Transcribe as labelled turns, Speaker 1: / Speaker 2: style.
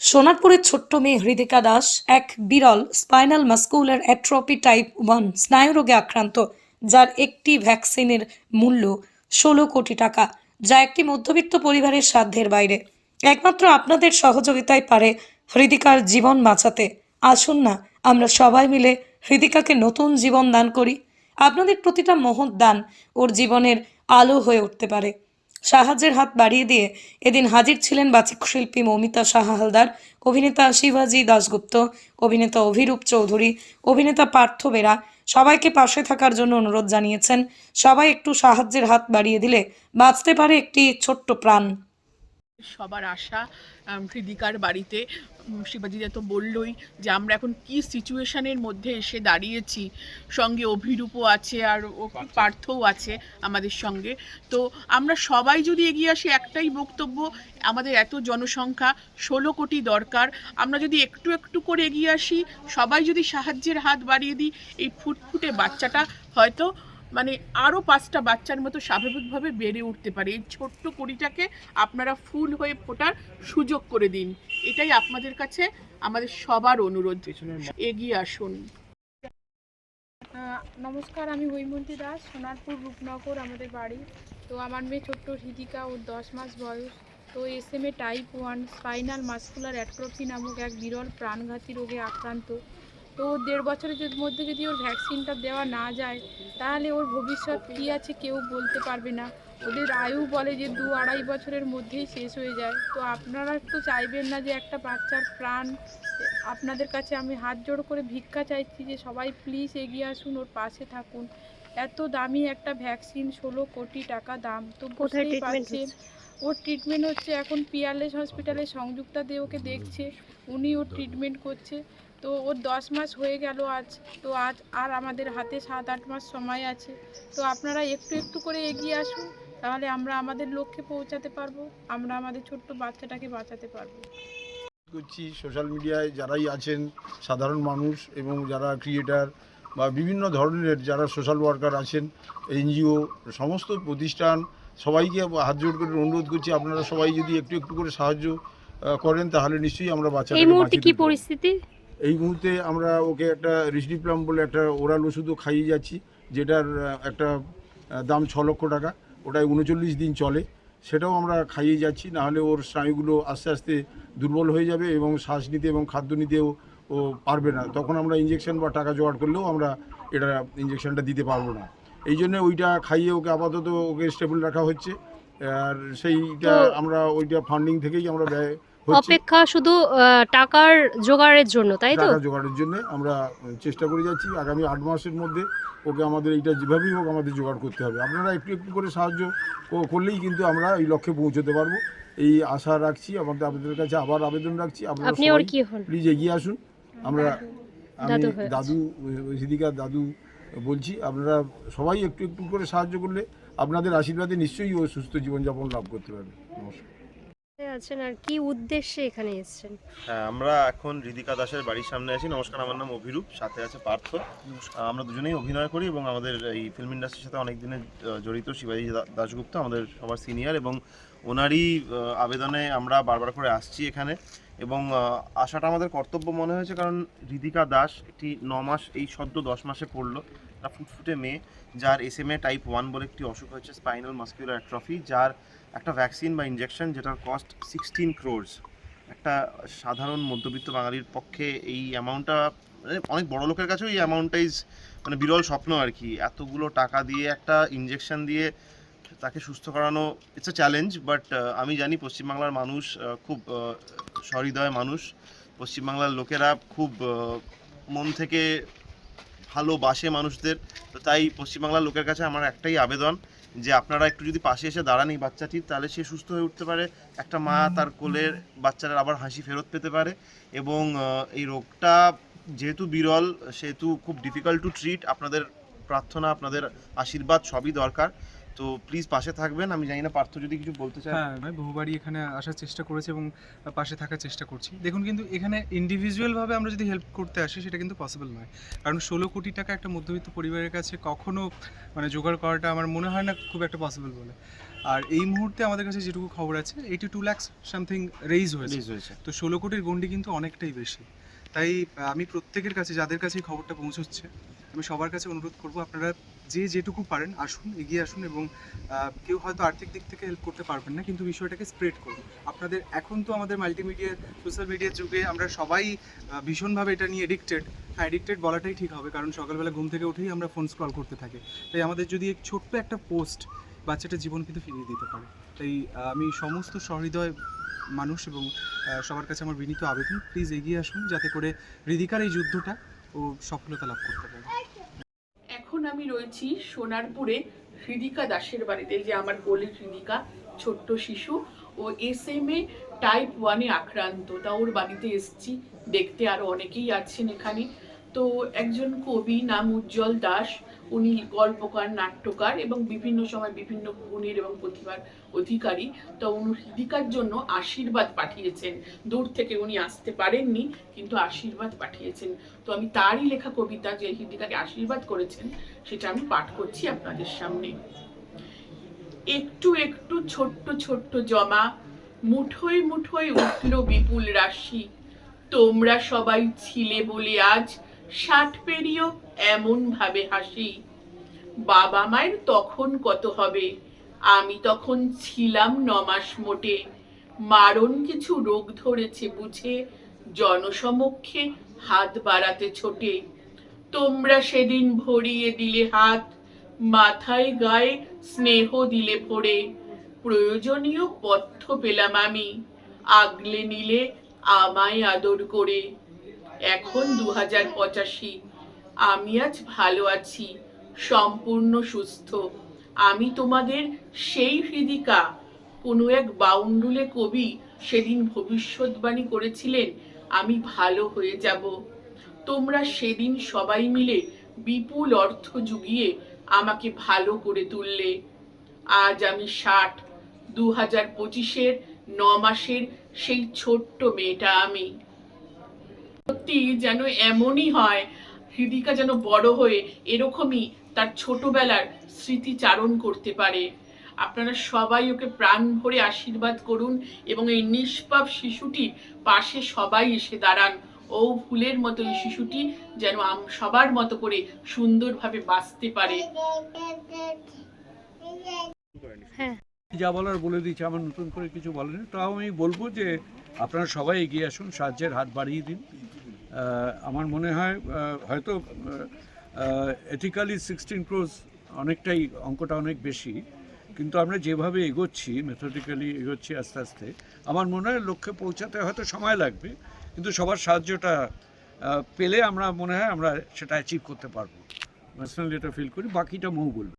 Speaker 1: সোনারপুরের ছোট্ট মেয়ে হৃদিকা দাস এক বিরল spinal muscular atrophy type one স্নায়ুরোগে আক্রান্ত, যার একটি ভ্যাকসিনের মূল্য ষোলো কোটি টাকা, যা একটি মধ্যবিত্ত পরিবারের সাধ্যের বাইরে। একমাত্র আপনাদের সহযোগিতায় পারে হৃদিকার জীবন বাঁচাতে। আসুন না, আমরা সবাই মিলে হৃদিকাকে নতুন জীবন দান করি। আপনাদের প্রতিটা মহৎ দান ওর জীবনের আলো হয়ে উঠতে পারে। সাহায্যের হাত বাড়িয়ে দিয়ে এদিন হাজির ছিলেন বাচিক শিল্পী মৌমিতা সাহা হালদার, অভিনেতা শিবাজি দাশগুপ্ত, অভিনেতা অভিরূপ চৌধুরী, অভিনেতা পার্থ বেরা। সবাইকে পাশে থাকার জন্য অনুরোধ জানিয়েছেন। সবাই একটু সাহায্যের হাত বাড়িয়ে দিলে বাঁচতে পারে একটি ছোট্ট প্রাণ।
Speaker 2: সবার আশা হৃদিকার বাড়িতে শিবাজিদা তো বললই যে আমরা এখন কি সিচুয়েশনের মধ্যে এসে দাঁড়িয়েছি। সঙ্গে অভিরূপও আছে আর ও পার্থও আছে আমাদের সঙ্গে। তো আমরা সবাই যদি এগিয়ে আসি একটাই বক্তব্য আমাদের এত জনসংখ্যা ষোলো কোটি দরকার। আমরা যদি একটু একটু করে এগিয়ে আসি সবাই যদি সাহায্যের হাত বাড়িয়ে দিই এই ফুটফুটে বাচ্চাটা হয়তো মানে আরও পাঁচটা বাচ্চার মতো স্বাভাবিকভাবে বেড়ে উঠতে পারে। এই ছোট্ট কুড়িটাকে আপনারা ফুল হয়ে ফোটার সুযোগ করে দিন। এটাই আপনাদের কাছে আমাদের সবার অনুরোধ। এগিয়ে আসুন।
Speaker 3: নমস্কার আমি হৈমন্তী দাস সোনারপুর রূপনগর আমাদের বাড়ি। তো আমার মেয়ে ছোট্ট হৃদিকা ওর দশ মাস বয়স। তো S M A type one spinal muscular atrophy নামক এক বিরল প্রাণঘাতী রোগে আক্রান্ত। তো দেড় বছরের মধ্যে যদি ওর ভ্যাকসিনটা দেওয়া না যায় তাহলে ওর ভবিষ্যৎ কী আছে কেউ বলতে পারবে না। ওদের আয়ু বলে যে দু আড়াই বছরের মধ্যেই শেষ হয়ে যায়। তো আপনারা তো চাইবেন না যে একটা বাচ্চার প্রাণ। আপনাদের কাছে আমি হাত জোড় করে ভিক্ষা চাইছি যে সবাই প্লিজ এগিয়ে আসুন ওর পাশে থাকুন। এত দামি একটা ভ্যাকসিন ষোলো কোটি টাকা দাম। তো
Speaker 4: কোথায়
Speaker 3: বুঝতেই পারছেন ওর ট্রিটমেন্ট হচ্ছে এখন পিয়ারলেস হসপিটালে সংযুক্তা দে ওকে দেখছে, উনি ওর ট্রিটমেন্ট করছে। তো ওর দশ মাস হয়ে গেল আজ, তো আজ আর আমাদের হাতে সাত আট মাস সময় আছে। তো আপনারা একটু একটু করে এগিয়ে আসুন, তাহলে আমরা আমাদের লক্ষ্যে পৌঁছাতে পারব, আমরা আমাদের ছোট্ট বাচ্চাটাকে বাঁচাতে পারব।
Speaker 5: করছি সোশ্যাল মিডিয়ায় যারাই আছেন, সাধারণ মানুষ এবং যারা ক্রিয়েটার বা বিভিন্ন ধরনের যারা সোশ্যাল ওয়ার্কার আছেন, এনজিও, সমস্ত প্রতিষ্ঠান সবাইকে হাত জোড় করে অনুরোধ করছি আপনারা সবাই যদি একটু একটু করে সাহায্য করেন তাহলে নিশ্চয়ই আমরা
Speaker 4: এই মুহূর্তে কি। পরিস্থিতি?
Speaker 5: এই মুহূর্তে আমরা ওকে একটা রিসডিপ্লাম বলে একটা ওরাল ওষুধও খাইয়ে যাচ্ছি যেটার একটা দাম ছ লক্ষ টাকা ওটায় উনচল্লিশ দিন চলে। সেটাও আমরা খাইয়ে যাচ্ছি নাহলে ওর স্নায়ুগুলো আস্তে আস্তে দুর্বল হয়ে যাবে এবং শ্বাস নিতে এবং খাদ্য নিতেও ও পারবে না। তখন আমরা ইঞ্জেকশন বা টাকা জোগাড় করলেও আমরা এটা ইঞ্জেকশনটা দিতে পারব না। এই জন্য ওইটা খাইয়ে ওকে আপাতত ওকে স্টেবল রাখা হচ্ছে। আর সেইটা আমরা ওইটা ফান্ডিং থেকেই আমরা ব্যয়
Speaker 4: অপেক্ষা শুধু টাকার জোগাড়ের জন্য তাই তো?
Speaker 5: টাকা জোগাড়ের জন্য আমরা চেষ্টা করে যাচ্ছি। আগামী আট মাসের মধ্যে ওকে আমাদের এইটা যেভাবেই হোক আমাদের জোগাড় করতে হবে। আপনারা একটু একটু করে সাহায্য করলেই কিন্তু আমরা এই লক্ষ্যে পৌঁছতে পারব। এই আশা রাখছি আমাদের আপনাদের কাছে আবার আবেদন রাখছি। আপনারা প্লিজ এগিয়ে আসুন। আমরা আমি
Speaker 4: দাদু
Speaker 5: দাদু সিদিকার দাদু বলছি আপনারা সবাই একটু একটু করে সাহায্য করলে আপনাদের আশীর্বাদে নিশ্চয়ই ও সুস্থ জীবনযাপন লাভ করতে পারবে। নমস্কার।
Speaker 4: আছেন আর কি উদ্দেশ্যে এখানে এসেছেন?
Speaker 6: হ্যাঁ আমরা এখন হৃদিকা দাসের বাড়ির সামনে আছি। নমস্কার আমার নাম অভিরূপ সাথে আছে পার্থ। আমরা দুজনেই অভিনয় করি এবং আমাদের এই ফিল্ম ইন্ডাস্ট্রির সাথে অনেক দিনের জড়িত শিবাজী দা- দাশগুপ্ত আমাদের সবার সিনিয়র এবং ওনারই আবেদনে আমরা বারবার করে আসছি এখানে এবং আসাটা আমাদের কর্তব্য মনে হয়েছে কারণ হৃদিকা দাস একটি ন মাস এই সদ্য দশ মাসে পড়ল, একটা ফুটফুটে মেয়ে যার S M A type one বলে একটি অসুখ হয়েছে স্পাইনাল মাস্কুলার অ্যাট্রফি যার একটা ভ্যাকসিন বা ইঞ্জেকশন যেটার কস্ট সিক্সটিন ক্রোর্স একটা সাধারণ মধ্যবিত্ত বাঙালির পক্ষে এই অ্যামাউন্টটা মানে অনেক বড় লোকের কাছেও এই অ্যামাউন্টটা ইজ মানে বিরল স্বপ্ন আর কি। এতগুলো টাকা দিয়ে একটা ইঞ্জেকশন দিয়ে তাকে সুস্থ করানো ইটস এ চ্যালেঞ্জ বাট আমি জানি পশ্চিমবাংলার মানুষ খুব সহৃদয় মানুষ। পশ্চিমবাংলার লোকেরা খুব মন থেকে ভালোবাসে মানুষদের। তো তাই পশ্চিমবাংলার লোকের কাছে আমার একটাই আবেদন যে আপনারা একটু যদি পাশে এসে দাঁড়ান এই বাচ্চাটির, তাহলে সে সুস্থ হয়ে উঠতে পারে। একটা মা তার কোলের বাচ্চাটার আবার হাসি ফেরত পেতে পারে এবং এই রোগটা যেহেতু বিরল, সেহেতু খুব ডিফিকাল্ট টু ট্রিট আপনাদের প্রার্থনা, আপনাদের আশীর্বাদ সবই দরকার। তো প্লিজ পাশে থাকবেন। আমি জানি না পার্থ যদি কিছু বলতে চান
Speaker 7: হ্যাঁ আমি বহুবারই এখানে আসার চেষ্টা করেছি এবং পাশে থাকার চেষ্টা করছি। দেখুন কিন্তু এখানে ইন্ডিভিজুয়ালভাবে আমরা যদি হেল্প করতে আসি সেটা কিন্তু পসিবল নয়। কারণ ষোলো কোটি টাকা একটা মধ্যবিত্ত পরিবারের কাছে কখনো মানে জোগাড় করাটা আমার মনে হয় না খুব একটা পসিবল বলে। আর এই মুহূর্তে আমাদের কাছে যেটুকু খবর আছে eighty two lakhs something raise হয়েছে। তো ষোলো কোটির গন্ডি কিন্তু অনেকটাই বেশি। তাই আমি প্রত্যেকের কাছে যাদের কাছে এই খবরটা পৌঁছচ্ছে আমি সবার কাছে অনুরোধ করব আপনারা যে যেটুকু পারেন আসুন, এগিয়ে আসুন এবং কেউ হয়তো আর্থিক দিক থেকে হেল্প করতে পারবেন না, কিন্তু বিষয়টাকে স্প্রেড করুন। আপনাদের এখন তো আমাদের মাল্টিমিডিয়া সোশ্যাল মিডিয়ার যুগে আমরা সবাই ভীষণভাবে এটা নিয়ে এডিক্টেড হ্যাঁ এডিক্টেড বলাটাই ঠিক হবে, কারণ সকালবেলা ঘুম থেকে উঠেই আমরা ফোন স্ক্রল করতে থাকি। তাই আমাদের যদি এক ছোট্ট একটা পোস্ট বাচ্চাটার জীবন কিন্তু ফিরিয়ে দিতে পারে। তাই আমি সমস্ত সহৃদয় মানুষ এবং সবার কাছে আমার বিনীত আবেদন প্লিজ এগিয়ে আসুন, যাতে করে হৃদিকার এই যুদ্ধটা ও সফলতা লাভ করতে পারে।
Speaker 2: এখন আমি রয়েছি সোনারপুরে হৃদিকা দাসের বাড়িতে যে আমার কোলে হৃদিকা, ছোট্ট শিশু, ও এস এম এ টাইপ ওয়ানে আক্রান্ত। তা ওর বাড়িতে এসছি, দেখতে আরও অনেকেই আছেন এখানে। তো একজন কবি নাম উজ্জ্বল দাস, উনি গল্পকার, নাট্যকার এবং বিভিন্ন সময় বিভিন্ন গুণের এবং প্রতিভার অধিকারী। তো উনি হৃদিকার জন্য আশীর্বাদ পাঠিয়েছেন। দূর থেকে উনি আসতে পারেননি, কিন্তু আশীর্বাদ পাঠিয়েছেন। তো আমি তারই লেখা কবিতা যে হৃদিকাকে আশীর্বাদ করেছেন, সেটা আমি পাঠ করছি আপনাদের সামনে। একটু একটু ছোট্ট ছোট্ট জমা, মুঠোয় মুঠোয় উঠল বিপুল রাশি। তোমরা সবাই ছিলে বলে আজ ষাট পেরিয়েও এমন ভাবে হাসি। বাবা মায়ের তখন কত হবে? আমি তখন ছিলাম নমাস মোটে। মারণ কিছু রোগ ধরেছে বুঝে, জনসমক্ষে হাত বাড়াতে ছোটে। তোমরা সেদিন ভরিয়ে দিলে হাত, মাথায় গায়ে স্নেহ দিলে ভরে। প্রয়োজনীয় পথ্য পেলাম আমি, আগলে নিলে আমায় আদর করে। এখন দু হাজার পঁচাশি। আমি আজ ভালো আছি, সম্পূর্ণ সুস্থ। আমি তোমাদের সেই হৃদিকা, কোনো এক বাউন্ডুলে কবি সেদিন ভবিষ্যৎবাণী করেছিলেন, আমি ভালো হয়ে যাব। তোমরা সেদিন সবাই মিলে বিপুল অর্থ জুগিয়ে আমাকে ভালো করে তুললে। আজ আমি ষাট দু হাজার পঁচিশের ন মাসের সেই ছোট্ট মেয়েটা আমি। সত্যি যেন এমনই হয় হৃদিকা যেন বড় হয়ে এরকমই তার ছোটবেলার স্মৃতিচারণ করতে পারে। আপনারা সবাই ওকে প্রাণ ভরে আশীর্বাদ করুন এবং এই নিষ্পাপ শিশুটির পাশে সবাই এসে দাঁড়ান। ও ফুলের মতো এই শিশুটি যেন আম- সবার মতো করে সুন্দরভাবে বাঁচতে পারে।
Speaker 4: হ্যাঁ।
Speaker 8: যা বলার বলে দিয়েছে আমার নতুন করে কিছু বলেনি তাও আমি বলব যে আপনারা সবাই এগিয়ে আসুন সাহায্যের হাত বাড়িয়ে দিন। আমার মনে হয় হয়তো এথিক্যালি সিক্সটিন ক্রোজ অনেকটাই, অঙ্কটা অনেক বেশি। কিন্তু আমরা যেভাবে এগোচ্ছি মেথডিক্যালি এগোচ্ছি আস্তে আস্তে, আমার মনে হয় লক্ষ্যে পৌঁছাতে হয়তো সময় লাগবে। কিন্তু সবার সাহায্যটা পেলে আমরা, মনে হয় আমরা সেটা অ্যাচিভ করতে পারব। পার্সোনালি এটা ফিল করি, বাকিটা মৌ বলবে।